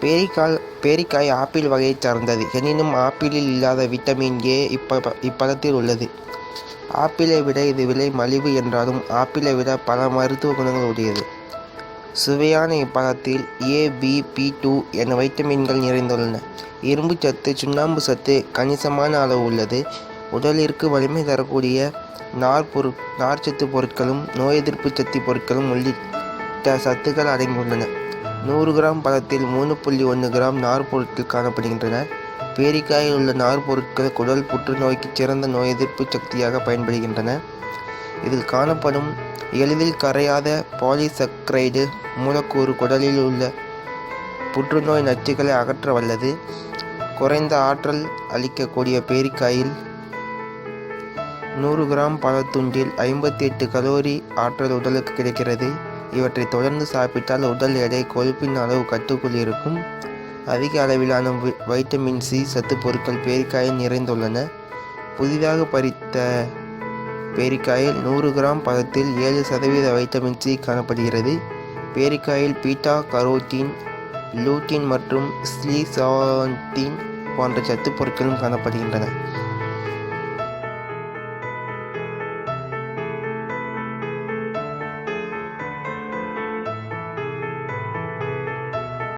பேரிக்காய் பேரிக்காய் apple வகையைச் சார்ந்தது. எனினும் ஆப்பிளில் இல்லாத விட்டமின் ஏ இப்ப இப்பழத்தில் உள்ளது. ஆப்பிளை விட இது விலை மலிவு என்றாலும் ஆப்பிளை விட பல மருத்துவ குணங்கள் உடையது. சுவையான இப்பழத்தில் ஏ பி பி டூ என வைட்டமின்கள் நிறைந்துள்ளன. இரும்பு சத்து சுண்ணாம்பு சத்து கணிசமான அளவு உள்ளது. உடலிற்கு வலிமை தரக்கூடிய நார் பொரு நார்ச்சத்து பொருட்களும் நோய் எதிர்ப்பு சக்தி பொருட்களும் உள்ளிட்ட சத்துக்கள் அடங்கியுள்ளன. நூறு கிராம் பழத்தில் மூணு புள்ளி ஒன்று கிராம் நார்பொருட்கள் காணப்படுகின்றன. பேரிக்காயில் உள்ள நார்பொருட்கள் குடல் புற்றுநோய்க்கு சிறந்த நோய் எதிர்ப்பு சக்தியாக பயன்படுகின்றன. இதில் காணப்படும் எளிதில் கரையாத பாலிசக்ரைடு மூலக்கூறு குடலில் உள்ள புற்றுநோய் நச்சுகளை அகற்ற வல்லது. குறைந்த ஆற்றல் அளிக்கக்கூடிய பேரிக்காயில் நூறு கிராம் பழத்துண்டில் ஐம்பத்தி எட்டு கலோரி ஆற்றல் உடலுக்கு கிடைக்கிறது. இவற்றை தொடர்ந்து சாப்பிட்டால் உடல் எடை கொழுப்பின் அளவு கட்டுக்குள் இருக்கும். அதிக அளவிலான வைட்டமின் சி சத்து பொருட்கள் பேரிக்காயில் நிறைந்துள்ளன. புதிதாக பறித்த பேரிக்காயில் நூறு கிராம் பழத்தில் ஏழு சதவீத வைட்டமின் சி காணப்படுகிறது. பேரிக்காயில் பீட்டா கரோட்டின் லூட்டின் மற்றும் ஸ்லீசாண்டின் போன்ற சத்து பொருட்களும் காணப்படுகின்றன.